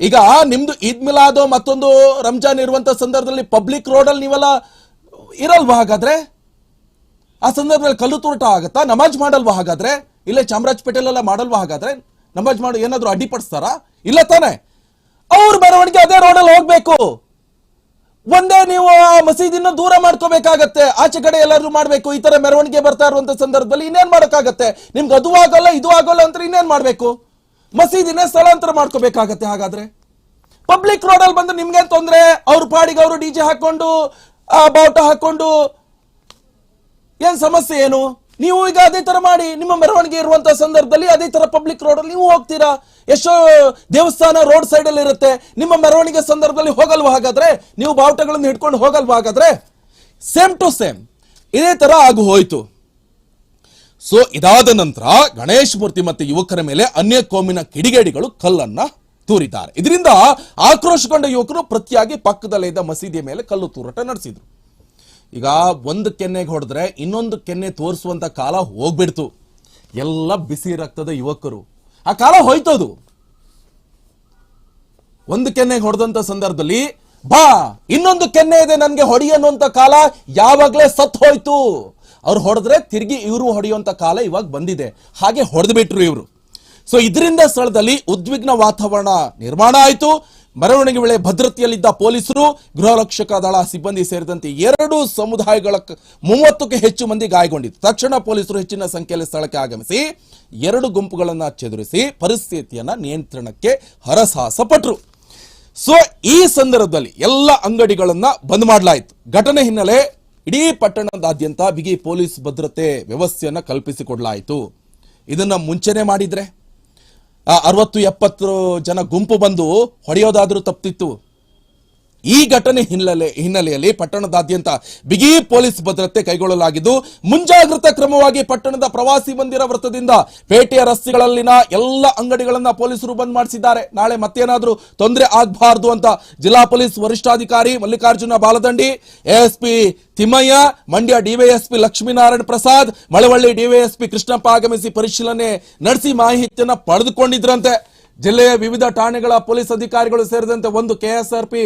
ಈಗ ನಿಮ್ದು ಈದ್ ಮಿಲಾದ್ ಮತ್ತೊಂದು ರಂಜಾನ್ ಇರುವಂತ ಸಂದರ್ಭದಲ್ಲಿ ಪಬ್ಲಿಕ್ ರೋಡಲ್ಲಿ ನೀವೆಲ್ಲ ಇರಲ್ವಾ ಹಾಗಾದ್ರೆ? ಆ ಸಂದರ್ಭದಲ್ಲಿ ಕಲ್ಲು ತೂರಾಟ ಆಗತ್ತಾ? ನಮಾಜ್ ಮಾಡಲ್ವಾ ಹಾಗಾದ್ರೆ? ಇಲ್ಲೇ ಚಾಮರಾಜಪೇಟೆಲೆಲ್ಲ ಮಾಡಲ್ವಾ ಹಾಗಾದ್ರೆ? ನಮಾಜ್ ಮಾಡಿ ಏನಾದರೂ ಅಡ್ಡಿಪಡಿಸ್ತಾರಾ? ಇಲ್ಲ ತಾನೆ. ಅವ್ರ ಬರವಣಿಗೆ ಅದೇ ರೋಡಲ್ಲಿ ಹೋಗ್ಬೇಕು. ಒಂದೇ ನೀವು ಆ ಮಸೀದಿನ ದೂರ ಮಾಡ್ಕೋಬೇಕಾಗತ್ತೆ. ಆಚೆ ಕಡೆ ಎಲ್ಲರೂ ಮಾಡಬೇಕು. ಈ ತರ ಮೆರವಣಿಗೆ ಬರ್ತಾ ಇರುವಂತ ಸಂದರ್ಭದಲ್ಲಿ ಇನ್ನೇನ್ ಮಾಡೋಕ್ಕಾಗತ್ತೆ? ನಿಮ್ಗೆ ಅದು ಆಗಲ್ಲ, ಇದು ಆಗಲ್ಲ ಅಂತ ಇನ್ನೇನ್ ಮಾಡ್ಬೇಕು? ಮಸೀದಿನ ಸ್ಥಳಾಂತರ ಮಾಡ್ಕೋಬೇಕಾಗತ್ತೆ ಹಾಗಾದ್ರೆ? ಪಬ್ಲಿಕ್ ರೋಡಲ್ಲಿ ಬಂದು ನಿಮ್ಗೆ ತೊಂದ್ರೆ? ಅವ್ರ ಪಾಡಿಗೆ ಅವರು ಡಿಜೆ ಹಾಕೊಂಡು, ಆ ಬಾವುಟ ಹಾಕೊಂಡು, ಏನ್ ಸಮಸ್ಯೆ ಏನು? ನೀವು ಈಗ ಅದೇ ತರ ಮಾಡಿ, ನಿಮ್ಮ ಮೆರವಣಿಗೆ ಇರುವಂತಹ ಸಂದರ್ಭದಲ್ಲಿ ಅದೇ ತರ ಪಬ್ಲಿಕ್ ರೋಡ್ ಅಲ್ಲಿ ನೀವು ಹೋಗ್ತೀರಾ? ಎಷ್ಟೋ ದೇವಸ್ಥಾನ ರೋಡ್ ಸೈಡ್ ಅಲ್ಲಿ ಇರುತ್ತೆ. ನಿಮ್ಮ ಮೆರವಣಿಗೆ ಸಂದರ್ಭದಲ್ಲಿ ಹೋಗಲ್ವಾ ಹಾಗಾದ್ರೆ? ನೀವು ಬಾವುಟಗಳನ್ನು ಹಿಡ್ಕೊಂಡು ಹೋಗಲ್ವಾ ಹಾಗಾದ್ರೆ? ಸೇಮ್ ಟು ಸೇಮ್ ಇದೇ ತರ ಆಗು ಹೋಯ್ತು. ಸೊ ಇದಾದ ನಂತರ ಗಣೇಶ ಮೂರ್ತಿ ಮತ್ತು ಯುವಕರ ಮೇಲೆ ಅನ್ಯ ಕೋಮಿನ ಕಿಡಿಗೇಡಿಗಳು ಕಲ್ಲನ್ನ ತೂರಿದ್ದಾರೆ. ಇದರಿಂದ ಆಕ್ರೋಶಗೊಂಡ ಯುವಕರು ಪ್ರತಿಯಾಗಿ ಪಕ್ಕದಲ್ಲೇ ಇದ್ದ ಮಸೀದಿಯ ಮೇಲೆ ಕಲ್ಲು ತೂರಾಟ ನಡೆಸಿದ್ರು. ಈಗ ಒಂದು ಕೆನ್ನೆಗೆ ಹೊಡೆದ್ರೆ ಇನ್ನೊಂದು ಕೆನ್ನೆ ತೋರಿಸುವಂತ ಕಾಲ ಹೋಗ್ಬಿಡ್ತು. ಎಲ್ಲ ಬಿಸಿ ರಕ್ತದ ಯುವಕರು. ಆ ಕಾಲ ಹೋಯ್ತದು. ಒಂದು ಕೆನ್ನೆಗೆ ಹೊಡೆದಂತ ಸಂದರ್ಭದಲ್ಲಿ, ಬಾ, ಇನ್ನೊಂದು ಕೆನ್ನೆ ಇದೆ ನನ್ಗೆ ಹೊಡಿ ಅನ್ನುವಂಥ ಕಾಲ ಯಾವಾಗ್ಲೇ ಸತ್ ಹೋಯ್ತು. ಅವ್ರು ಹೊಡೆದ್ರೆ ತಿರುಗಿ ಇವರು ಹೊಡೆಯುವಂಥ ಕಾಲ ಇವಾಗ ಬಂದಿದೆ. ಹಾಗೆ ಹೊಡೆದು ಬಿಟ್ರು ಇವರು. ಸೊ ಇದರಿಂದ ಸ್ಥಳದಲ್ಲಿ ಉದ್ವಿಗ್ನ ವಾತಾವರಣ ನಿರ್ಮಾಣ ಆಯಿತು. ಮೆರವಣಿಗೆ ವೇಳೆ ಭದ್ರತೆಯಲ್ಲಿದ್ದ ಪೊಲೀಸರು ಗೃಹರಕ್ಷಕ ದಳ ಸಿಬ್ಬಂದಿ ಸೇರಿದಂತೆ ಎರಡು ಸಮುದಾಯಗಳ ಮೂವತ್ತಕ್ಕೆ ಹೆಚ್ಚು ಮಂದಿ ಗಾಯಗೊಂಡಿತ್ತು ತಕ್ಷಣ ಪೊಲೀಸರು ಹೆಚ್ಚಿನ ಸಂಖ್ಯೆಯಲ್ಲಿ ಸ್ಥಳಕ್ಕೆ ಆಗಮಿಸಿ ಎರಡು ಗುಂಪುಗಳನ್ನು ಚದುರಿಸಿ ಪರಿಸ್ಥಿತಿಯನ್ನು ನಿಯಂತ್ರಣಕ್ಕೆ ಹರಸಾಹಸ ಪಟ್ಟರು ಸೊ ಈ ಸಂದರ್ಭದಲ್ಲಿ ಎಲ್ಲ ಅಂಗಡಿಗಳನ್ನು ಬಂದ್ ಮಾಡಲಾಯಿತು. ಘಟನೆ ಹಿನ್ನೆಲೆ ಇಡೀ ಪಟ್ಟಣದಾದ್ಯಂತ ಬಿಗಿ ಪೊಲೀಸ್ ಭದ್ರತೆ ವ್ಯವಸ್ಥೆಯನ್ನು ಕಲ್ಪಿಸಿಕೊಡಲಾಯಿತು. ಇದನ್ನು ಮುಂಚೆನೆ ಮಾಡಿದ್ರೆ ಆ ಅರವತ್ತು ಎಪ್ಪತ್ತು ಜನ ಗುಂಪು ಬಂದು ಹೊಡೆಯೋದಾದ್ರೂ ತಪ್ತಿತ್ತು. ಈ ಘಟನೆ ಹಿನ್ನೆಲೆ ಹಿನ್ನೆಲೆಯಲ್ಲಿ ಪಟ್ಟಣದಾದ್ಯಂತ ಬಿಗಿ ಪೊಲೀಸ್ ಭದ್ರತೆ ಕೈಗೊಳ್ಳಲಾಗಿದ್ದು, ಮುಂಜಾಗ್ರತಾ ಕ್ರಮವಾಗಿ ಪಟ್ಟಣದ ಪ್ರವಾಸಿ ಮಂದಿರ ವೃತ್ತದಿಂದ ಪೇಟೆಯ ರಸ್ತೆಗಳಲ್ಲಿನ ಎಲ್ಲ ಅಂಗಡಿಗಳನ್ನ ಪೊಲೀಸರು ಬಂದ್ ಮಾಡಿಸಿದ್ದಾರೆ. ನಾಳೆ ಮತ್ತೇನಾದ್ರೂ ತೊಂದರೆ ಆಗಬಾರದು ಅಂತ ಜಿಲ್ಲಾ ಪೊಲೀಸ್ ವರಿಷ್ಠಾಧಿಕಾರಿ Mallikarjuna Baladandi, ASP Thimmaiah, Mandya DYSP Lakshminarayana Prasad, Malavalli DYSP Krishnappa ಆಗಮಿಸಿ ಪರಿಶೀಲನೆ ನಡೆಸಿ ಮಾಹಿತಿಯನ್ನ ಪಡೆದುಕೊಂಡಿದ್ರಂತೆ. ಜಿಲ್ಲೆಯ ವಿವಿಧ ಠಾಣೆಗಳ ಪೊಲೀಸ್ ಅಧಿಕಾರಿಗಳು ಸೇರಿದಂತೆ ಒಂದು ಕೆಎಸ್ಆರ್ಪಿ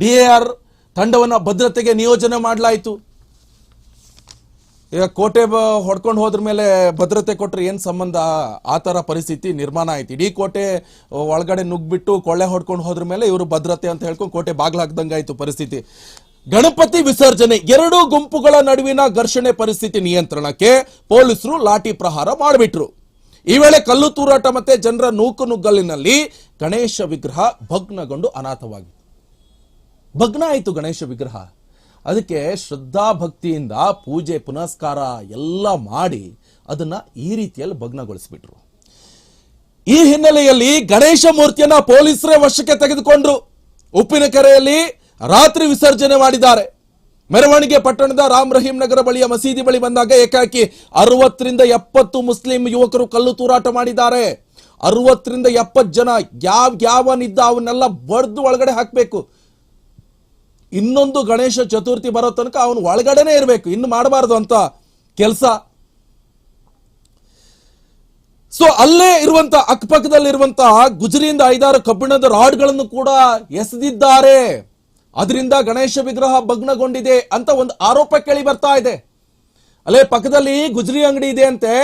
ಡಿಎಆರ್ ತಂಡವನ್ನು ಭದ್ರತೆಗೆ ನಿಯೋಜನೆ ಮಾಡಲಾಯಿತು. ಈಗ ಕೋಟೆ ಹೊಡ್ಕೊಂಡು ಹೋದ್ರ ಮೇಲೆ ಭದ್ರತೆ ಕೊಟ್ಟರೆ ಏನು ಸಂಬಂಧ? ಆ ಥರ ಪರಿಸ್ಥಿತಿ ನಿರ್ಮಾಣ ಆಯ್ತು. ಇಡೀ ಕೋಟೆ ಒಳಗಡೆ ನುಗ್ಗಿಬಿಟ್ಟು ಕೊಳ್ಳೆ ಹೊಡ್ಕೊಂಡು ಹೋದ್ರ ಮೇಲೆ ಇವರು ಭದ್ರತೆ ಅಂತ ಹೇಳ್ಕೊಂಡು ಕೋಟೆ ಬಾಗ್ಲಾಕ್ದಂಗಾಯ್ತು ಪರಿಸ್ಥಿತಿ. ಗಣಪತಿ ವಿಸರ್ಜನೆ, ಎರಡು ಗುಂಪುಗಳ ನಡುವಿನ ಘರ್ಷಣೆ ಪರಿಸ್ಥಿತಿ ನಿಯಂತ್ರಣಕ್ಕೆ ಪೊಲೀಸರು ಲಾಠಿ ಪ್ರಹಾರ ಮಾಡಿಬಿಟ್ರು. ಈ ವೇಳೆ ಕಲ್ಲು ತೂರಾಟ ಮತ್ತೆ ಜನರ ನೂಕು ನುಗ್ಗಲಿನಲ್ಲಿ ಗಣೇಶ ವಿಗ್ರಹ ಭಗ್ನಗೊಂಡು ಅನಾಥವಾಗಿದೆ ಭಗ್ನ ಆಯಿತು ಗಣೇಶ ವಿಗ್ರಹ. ಅದಕ್ಕೆ ಶ್ರದ್ಧಾ ಭಕ್ತಿಯಿಂದ ಪೂಜೆ, ಪುನಸ್ಕಾರ ಎಲ್ಲ ಮಾಡಿ ಅದನ್ನ ಈ ರೀತಿಯಲ್ಲಿ ಭಗ್ನಗೊಳಿಸ್ಬಿಟ್ರು. ಈ ಹಿನ್ನೆಲೆಯಲ್ಲಿ ಗಣೇಶ ಮೂರ್ತಿಯನ್ನ ಪೊಲೀಸರೇ ವಶಕ್ಕೆ ತೆಗೆದುಕೊಂಡ್ರು. ಉಪ್ಪಿನಕೆರೆಯಲ್ಲಿ ರಾತ್ರಿ ವಿಸರ್ಜನೆ ಮಾಡಿದ್ದಾರೆ. ಮೆರವಣಿಗೆ ಪಟ್ಟಣದ ರಾಮ್ ರಹೀಂ ನಗರ ಬಳಿಯ ಮಸೀದಿ ಬಳಿ ಬಂದಾಗ ಏಕಾಕಿ ಅರವತ್ತರಿಂದ ಎಪ್ಪತ್ತು ಮುಸ್ಲಿಂ ಯುವಕರು ಕಲ್ಲು ತೂರಾಟ ಮಾಡಿದ್ದಾರೆ. ಅರವತ್ತರಿಂದ ಎಪ್ಪತ್ತು ಜನ ಯಾವ ಯಾವನಿದ್ದ ಅವನ್ನೆಲ್ಲ ಬಡ್ದು ಒಳಗಡೆ ಹಾಕಬೇಕು. ಇನ್ನೊಂದು ಗಣೇಶ ಚತುರ್ಥಿ ಬರೋ ತನಕ ಅವನು ಒಳಗಡೆನೆ ಇರಬೇಕು. ಇನ್ನು ಮಾಡಬಾರದು ಅಂತ ಕೆಲಸ. ಸೊ ಅಲ್ಲೇ ಇರುವಂತ ಅಕ್ಕಪಕ್ಕದಲ್ಲಿರುವಂತಹ ಗುಜರಿಯಿಂದ ಐದಾರು ಕಬ್ಬಿಣದ ರಾಡ್ಗಳನ್ನು ಕೂಡ ಎಸೆದಿದ್ದಾರೆ. ಅದರಿಂದ ಗಣೇಶ ವಿಗ್ರಹ ಭಗ್ನಗೊಂಡಿದೆ ಅಂತ ಒಂದು ಆರೋಪ ಕೇಳಿ ಬರ್ತಾ ಇದೆ. ಅಲ್ಲೇ ಪಕ್ಕದಲ್ಲಿ ಗುಜರಿ ಅಂಗಡಿ ಇದೆ ಅಂತೆ.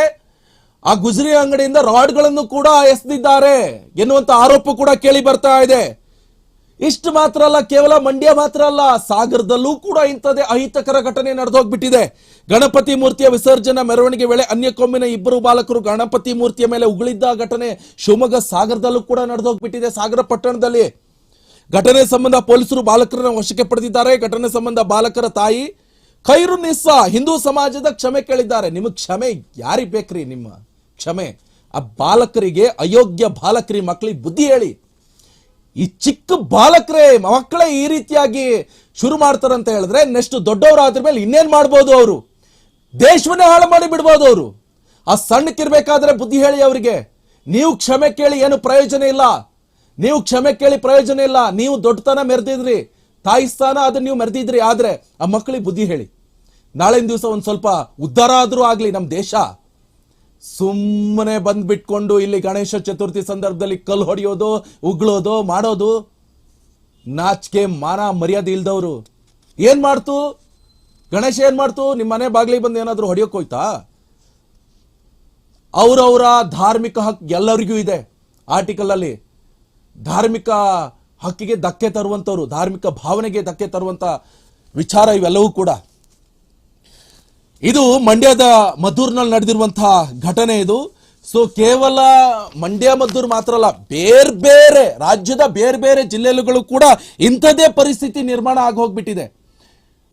ಆ ಗುಜರಿ ಅಂಗಡಿಯಿಂದ ರಾಡ್ಗಳನ್ನು ಕೂಡ ಎಸೆದಿದ್ದಾರೆ ಎನ್ನುವಂತ ಆರೋಪ ಕೂಡ ಕೇಳಿ ಬರ್ತಾ ಇದೆ. ಇಷ್ಟು ಮಾತ್ರ ಅಲ್ಲ, ಕೇವಲ ಮಂಡ್ಯ ಮಾತ್ರ ಅಲ್ಲ, ಸಾಗರದಲ್ಲೂ ಕೂಡ ಇಂಥದೇ ಅಹಿತಕರ ಘಟನೆ ನಡೆದೋಗ್ಬಿಟ್ಟಿದೆ. ಗಣಪತಿ ಮೂರ್ತಿಯ ವಿಸರ್ಜನಾ ಮೆರವಣಿಗೆ ವೇಳೆ ಅನ್ಯ ಕೊಂಬಿನ ಇಬ್ಬರು ಬಾಲಕರು ಗಣಪತಿ ಮೂರ್ತಿಯ ಮೇಲೆ ಉಗುಳಿದ್ದ ಘಟನೆ ಶಿವಮೊಗ್ಗ ಸಾಗರದಲ್ಲೂ ಕೂಡ ನಡೆದೋಗ್ಬಿಟ್ಟಿದೆ, ಸಾಗರ ಪಟ್ಟಣದಲ್ಲಿ. ಘಟನೆ ಸಂಬಂಧ ಪೊಲೀಸರು ಬಾಲಕರನ್ನು ವಶಕ್ಕೆ ಪಡೆದಿದ್ದಾರೆ. ಘಟನೆ ಸಂಬಂಧ ಬಾಲಕರ ತಾಯಿ ಖೈರು ನಿಸ್ಸಾ ಹಿಂದೂ ಸಮಾಜದ ಕ್ಷಮೆ ಕೇಳಿದ್ದಾರೆ. ನಿಮಗೆ ಕ್ಷಮೆ ಯಾರಿಗ್ ಬೇಕ್ರಿ ನಿಮ್ಮ ಕ್ಷಮೆ? ಆ ಬಾಲಕರಿಗೆ, ಅಯೋಗ್ಯ ಬಾಲಕರಿ ಮಕ್ಕಳಿಗೆ ಬುದ್ಧಿ ಹೇಳಿ. ಈ ಚಿಕ್ಕ ಬಾಲಕರೇ, ಮಕ್ಕಳೇ ಈ ರೀತಿಯಾಗಿ ಶುರು ಮಾಡ್ತಾರಂತ ಹೇಳಿದ್ರೆ ನೆಕ್ಸ್ಟ್ ದೊಡ್ಡವರಾದ್ರ ಮೇಲೆ ಇನ್ನೇನ್ ಮಾಡ್ಬೋದು ಅವರು? ದೇಶವನ್ನೇ ಹಾಳು ಮಾಡಿ ಬಿಡ್ಬೋದು ಅವರು. ಆ ಸಣ್ಣಕ್ಕಿರ್ಬೇಕಾದ್ರೆ ಬುದ್ಧಿ ಹೇಳಿ ಅವರಿಗೆ, ನೀವು ಕ್ಷಮೆ ಕೇಳಿ ಏನು ಪ್ರಯೋಜನ ಇಲ್ಲ. ನೀವು ಕ್ಷಮೆ ಕೇಳಿ ಪ್ರಯೋಜನ ಇಲ್ಲ. ನೀವು ದೊಡ್ಡತನ ಮೆರೆದಿದ್ರಿ. ತಾಯಿ ಸ್ಥಾನ ಅದನ್ನ ನೀವು ಮೆರೆದಿದ್ರಿ. ಆದ್ರೆ ಆ ಮಕ್ಕಳಿಗೆ ಬುದ್ಧಿ ಹೇಳಿ. ನಾಳಿನ ದಿವಸ ಒಂದು ಸ್ವಲ್ಪ ಉದ್ಧಾರ ಆದರೂ ಆಗಲಿ ನಮ್ಮ ದೇಶ. ಸುಮ್ಮನೆ ಬಂದು ಬಿಟ್ಕೊಂಡು ಇಲ್ಲಿ ಗಣೇಶ ಚತುರ್ಥಿ ಸಂದರ್ಭದಲ್ಲಿ ಕಲ್ಲು ಹೊಡೆಯೋದು, ಉಗ್ಳೋದು, ಮಾಡೋದು, ನಾಚಿಕೆ, ಮಾನ, ಮರ್ಯಾದೆ ಇಲ್ದವರು. ಏನ್ ಮಾಡ್ತು? ಗಣೇಶ ಏನ್ ಮಾಡ್ತು? ನಿಮ್ಮ ಮನೆ ಬಾಗ್ಲಿಗೆ ಬಂದು ಏನಾದರೂ ಹೊಡೆಯೋಕ್ ಹೋಯ್ತಾ? ಅವರವರ ಧಾರ್ಮಿಕ ಹಕ್ಕು ಎಲ್ಲರಿಗೂ ಇದೆ. ಆರ್ಟಿಕಲ್ ಅಲ್ಲಿ ಧಾರ್ಮಿಕ ಹಕ್ಕಿಗೆ ಧಕ್ಕೆ ತರುವಂತವ್ರು ಧಾರ್ಮಿಕ ಭಾವನೆಗೆ ಧಕ್ಕೆ ತರುವಂತ ವಿಚಾರ ಇವೆಲ್ಲವೂ ಕೂಡ. ಇದು ಮಂಡ್ಯದ ಮದ್ದೂರ್ನಲ್ಲಿ ನಡೆದಿರುವಂತಹ ಘಟನೆ ಇದು. ಸೊ ಕೇವಲ ಮಂಡ್ಯ ಮದ್ದೂರು ಮಾತ್ರ ಅಲ್ಲ, ಬೇರೆ ಬೇರೆ ರಾಜ್ಯದ ಬೇರೆ ಬೇರೆ ಜಿಲ್ಲೆಗಳು ಕೂಡ ಇಂಥದೇ ಪರಿಸ್ಥಿತಿ ನಿರ್ಮಾಣ ಆಗಿ ಹೋಗ್ಬಿಟ್ಟಿದೆ.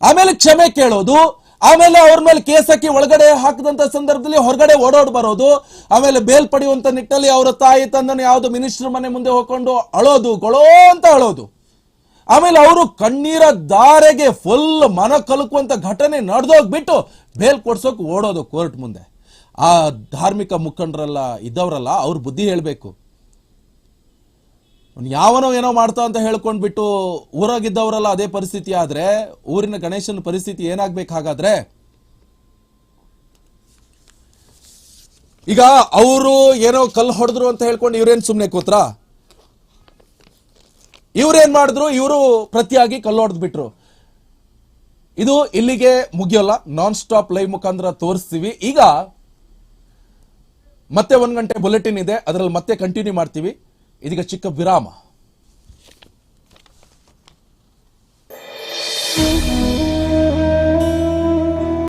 ಆಮೇಲೆ ಕ್ಷಮೆ ಕೇಳೋದು, ಆಮೇಲೆ ಅವ್ರ ಮೇಲೆ ಕೇಸ್ ಹಾಕಿ ಒಳಗಡೆ ಹಾಕಿದಂತ ಸಂದರ್ಭದಲ್ಲಿ ಹೊರಗಡೆ ಓಡೋಡ್ ಬರೋದು, ಆಮೇಲೆ ಬೇಲ್ ಪಡೆಯುವಂತ ನಿಟ್ಟಲ್ಲಿ ಅವರ ತಾಯಿ ತಂದನ ಯಾವ್ದು ಮಿನಿಸ್ಟರ್ ಮನೆ ಮುಂದೆ ಹೋಗ್ಕೊಂಡು ಅಳೋದು, ಗೊಳೋ ಅಂತ ಅಳೋದು. ಆಮೇಲೆ ಅವರು ಕಣ್ಣೀರ ದಾರೆಗೆ ಫುಲ್ ಮನ ಕಲುಕುವಂತ ಘಟನೆ ನಡೆದೋಗ್ಬಿಟ್ಟು ಬೇಲ್ ಕೊಡ್ಸೋಕ್ ಓಡೋದು ಕೋರ್ಟ್ ಮುಂದೆ. ಆ ಧಾರ್ಮಿಕ ಮುಖಂಡರಲ್ಲ, ಇದ್ದವರಲ್ಲ, ಅವ್ರ ಬುದ್ಧಿ ಹೇಳ್ಬೇಕು. ಯಾವನೋ ಏನೋ ಮಾಡ್ತಾ ಅಂತ ಹೇಳ್ಕೊಂಡ್ಬಿಟ್ಟು ಊರಾಗಿದ್ದವರಲ್ಲ ಅದೇ ಪರಿಸ್ಥಿತಿ ಆದ್ರೆ, ಊರಿನ ಗಣೇಶನ ಪರಿಸ್ಥಿತಿ ಏನಾಗ್ಬೇಕು ಹಾಗಾದ್ರೆ ಈಗ ಅವರು ಏನೋ ಕಲ್ಲು ಹೊಡೆದ್ರು ಅಂತ ಹೇಳ್ಕೊಂಡು ಇವ್ರೇನು ಸುಮ್ನೆ ಕೂತ್ರ? ಇವ್ರೇನ್ ಮಾಡಿದ್ರು? ಇವರು ಪ್ರತಿಯಾಗಿ ಕಲ್ಲೊಡ್ದು ಬಿಟ್ರು. ಇದು ಇಲ್ಲಿಗೆ ಮುಗಿಯೋಲ್ಲ. ನಾನ್ ಸ್ಟಾಪ್ ಲೈವ್ ಮುಖಾಂತರ ತೋರಿಸ್ತೀವಿ. ಈಗ ಮತ್ತೆ ಒಂದ್ ಗಂಟೆ ಬುಲೆಟಿನ್ ಇದೆ. ಅದರಲ್ಲಿ ಮತ್ತೆ ಕಂಟಿನ್ಯೂ ಮಾಡ್ತೀವಿ. ಇದೀಗ ಚಿಕ್ಕ ವಿರಾಮ.